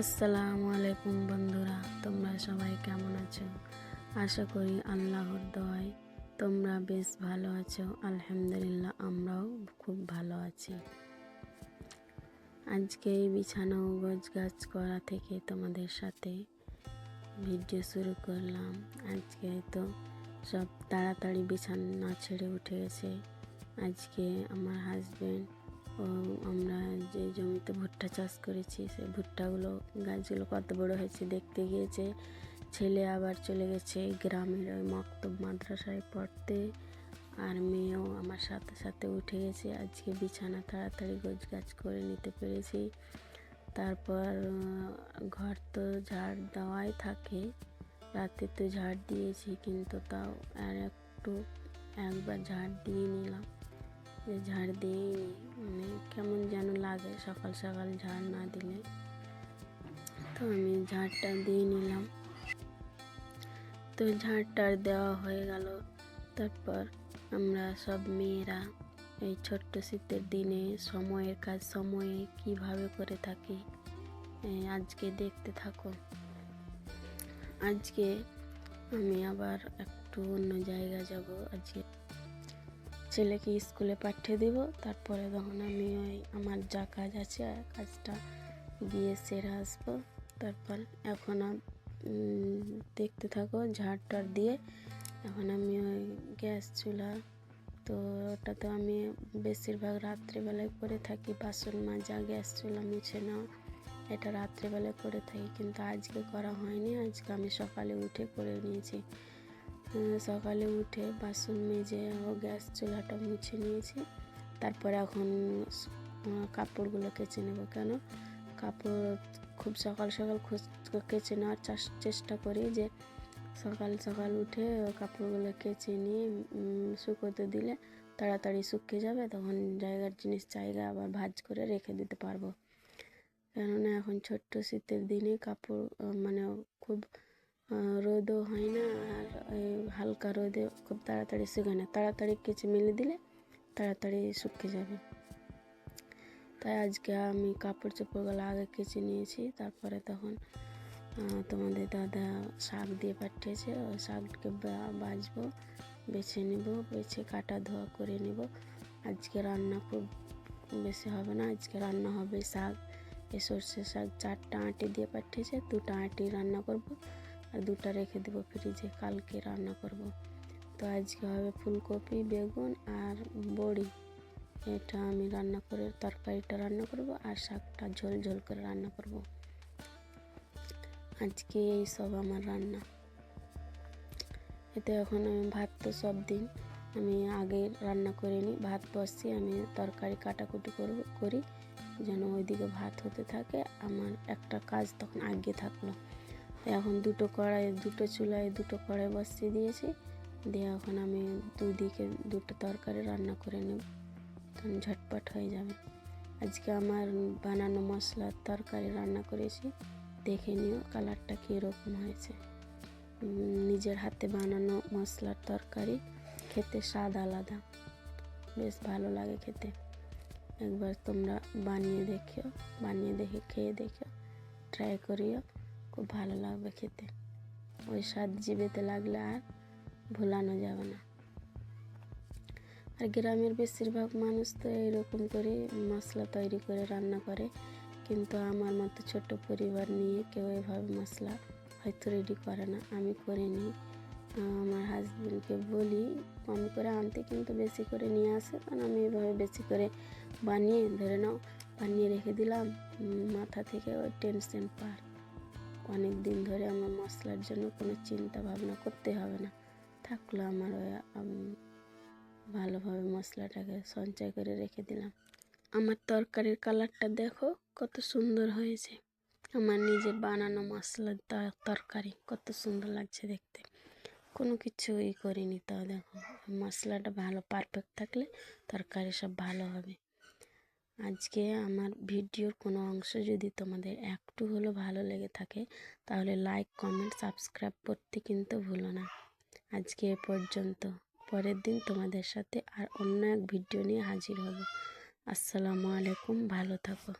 আসসালামু আলাইকুম বন্ধুরা, তোমরা সবাই কেমন আছো? আশা করি আল্লাহর দোয়ায় তোমরা বেশ ভালো আছো। আলহামদুলিল্লাহ, আমরাও খুব ভালো আছি। আজকে এই বিছানা ও গোছ গাছ করা থেকে তোমাদের সাথে ভিডিও শুরু করলাম। আজকে তো সব তাড়াতাড়ি বিছানা ছেড়ে উঠে গেছে। আজকে আমার হাজবেন্ড ও আমরা যে জমিতে ভুট্টা চাষ করেছি, সেই ভুট্টাগুলো, গাছগুলো কত বড় হয়েছে দেখতে গিয়েছে। ছেলে আবার চলে গেছে গ্রামের ওই মক্তব মাদ্রাসায় পড়তে আর মেয়েও আমার সাথে সাথে উঠে গেছে। আজকে বিছানা তাড়াতাড়ি গোছ গাছ করে নিতে পেরেছি। তারপর ঘর তো ঝাড় দেওয়াই থাকে। রাতে তো ঝাড় দিয়েছি, কিন্তু তাও আর একটু, একবার ঝাড় দিয়ে নিলাম। যে ঝাড় দিই মানে কেমন যেন লাগে সকাল সকাল ঝাড় না দিলে। তো আমি ঝাড়টা দিয়ে নিলাম। তো ঝাড়টার দেওয়া হয়ে গেল। তারপর আমরা সব মেয়েরা এই ছোট্ট শীতের দিনে সময়ের কাজ সময়ে কীভাবে করে থাকি আজকে দেখতে থাকো। আজকে আমি আবার একটু অন্য জায়গা যাব। আজকে ছেলেকে স্কুলে পাঠিয়ে দিব। তারপরে তখন আমি ওই আমার যা কাজ আছে কাজটা গিয়ে সেরে আসব। তারপর এখন দেখতে থাকো, ঝাড় টাড় দিয়ে। এখন আমি ওই গ্যাস চুলা, তো ওটা তো আমি বেশিরভাগ রাত্রিবেলায় করে থাকি। বাসন মাজা, গ্যাস চুলা মুছে নেওয়া এটা রাত্রিবেলায় করে থাকি। কিন্তু আজকে করা হয়নি, আজকে আমি সকালে উঠে করে নিয়েছি। সকালে উঠে বাসন মেজে ও গ্যাস চুলাটা মুছে নিয়েছি। তারপরে এখন কাপড়গুলো কেচে নেব। কেন? কাপড় খুব সকাল সকাল কেচে নেওয়ার চেষ্টা করি যে সকাল সকাল উঠে কাপড়গুলো কেচে নিয়ে শুকোতে দিলে তাড়াতাড়ি শুকিয়ে যাবে, তখন জায়গার জিনিস জায়গা আবার ভাজ করে রেখে দিতে পারব। কেননা এখন ছোট্ট শীতের দিনে কাপড় মানে খুব রোদও হয় না আর হালকা রোদে খুব তাড়াতাড়ি শুকায় না। তাড়াতাড়ি কেচে মেলে দিলে তাড়াতাড়ি শুকিয়ে যাবে। তাই আজকে আমি কাপড় চোপড়গুলো আগে কেচে নিয়েছি, তারপরে তখন তোমাদের দাদা শাক দিয়ে পাঠিয়েছে ওই শাককে বা- বাছবো বেছে নিব, বেছে কাটা ধোয়া করে নিব। আজকে রান্না খুব বেশি হবে না, আজকে রান্না হবে শাক। এ সর্ষে শাক চারটা আঁটি দিয়ে পাঠিয়েছে, দুটা আঁটি রান্না করব। আর দুটো রেখে দেবো ফ্রিজে, কালকে রান্না করব। তো আজকে হবে ফুলকপি, বেগুন আর বড়ি। এটা আমি রান্না করে, তরকারিটা রান্না করব আর শাকটা ঝোল ঝোল করে রান্না করব। আজকে এই সব আমার রান্না। এতে এখন আমি ভাত তো সব দিন, আমি আগে রান্না করে নিই, ভাত বসিয়ে আমি তরকারি কাটাকুটি করব, করি। যেন ওইদিকে ভাত হতে থাকে, আমার একটা কাজ তখন আগে থাকল। এখন দুটো কড়াই, দুটো চুলায় দুটো কড়াই বসিয়ে দিয়েছি। দিয়ে এখন আমি দুদিকে দুটো তরকারি রান্না করে নেব। তখন ঝটপট হয়ে যাবে। আজকে আমার বানানো মশলার তরকারি রান্না করেছি। দেখে নিও কালারটা কীরকম হয়েছে। নিজের হাতে বানানো মশলার তরকারি খেতে স্বাদ আলাদা। বেশ ভালো লাগে খেতে। একবার তোমরা বানিয়ে দেখিও, বানিয়ে দেখে খেয়ে দেখো ট্রাই করিও। খুব ভালো লাগবে খেতে। ওই স্বাদ জিভেতে লাগলে আর ভোলানো যাবে না। আর গ্রামের বেশিরভাগ মানুষ তো এইরকম করে মশলা তৈরি করে, রান্না করে। কিন্তু আমার মতো ছোট পরিবার নিয়ে কেউ এভাবে মশলা হয়তো রেডি করে না। আমি করে নিই। আমার হাজবেন্ডকে বলি, কম করে আনতে কিন্তু বেশি করে নিয়ে আসে কারণ আমি এভাবে বেশি করে বানিয়ে, ধরে নাও, বানিয়ে রেখে দিলাম। মাথা থেকে ওই টেনশন পার। অনেক দিন ধরে আমার মশলার জন্য কোনো চিন্তা ভাবনা করতে হবে না। থাকল আমার ওই ভালোভাবে মশলাটাকে সঞ্চয় করে রেখে দিলাম। আমার তরকারির কালারটা দেখো, কত সুন্দর হয়েছে। আমার নিজের বানানো মশলার তরকারি কত সুন্দর লাগছে দেখতে। কোনো কিছু ই করিনি তাও দেখো। মশলাটা ভালো পারফেক্ট থাকলে তরকারি সব ভালো হবে। আজকে আমার ভিডিওর কোনো অংশ যদি তোমাদের একটু হলেও ভালো লেগে থাকে, তাহলে লাইক কমেন্ট সাবস্ক্রাইব করতে কিন্তু ভুলো না। আজকে এ পর্যন্ত। পরের দিন তোমাদের সাথে আর অন্য এক ভিডিও নিয়ে হাজির হব। আসসালামু আলাইকুম, ভালো থাকো।